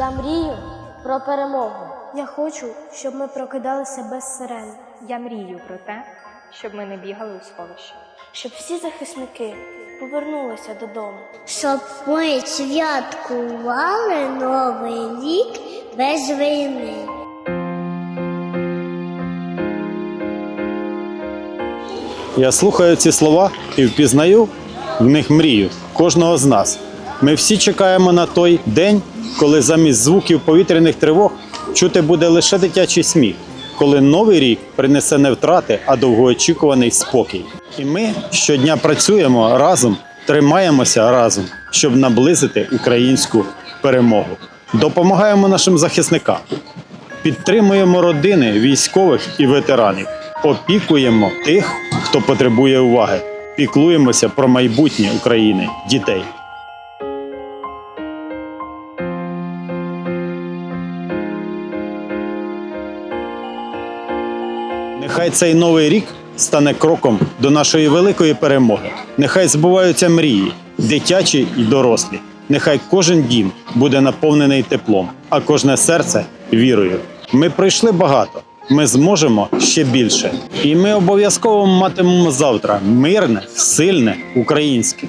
Я мрію про перемогу. Я хочу, щоб ми прокидалися без сирен, Я мрію про те, щоб ми не бігали у сховищі. щоб всі захисники повернулися додому. щоб ми святкували Новий рік без війни. Я слухаю ці слова і впізнаю в них мрію кожного з нас. Ми всі чекаємо на той день, коли замість звуків повітряних тривог чути буде лише дитячий сміх, коли новий рік принесе не втрати, а довгоочікуваний спокій. І ми щодня працюємо разом, тримаємося разом, щоб наблизити українську перемогу. Допомагаємо нашим захисникам, підтримуємо родини військових і ветеранів, опікуємо тих, хто потребує уваги, піклуємося про майбутнє України, дітей. Нехай цей новий рік стане кроком до нашої великої перемоги. Нехай збуваються мрії, дитячі і дорослі. Нехай кожен дім буде наповнений теплом, а кожне серце вірою. Ми пройшли багато. Ми зможемо ще більше, і ми обов'язково матимемо завтра мирне, сильне, українське.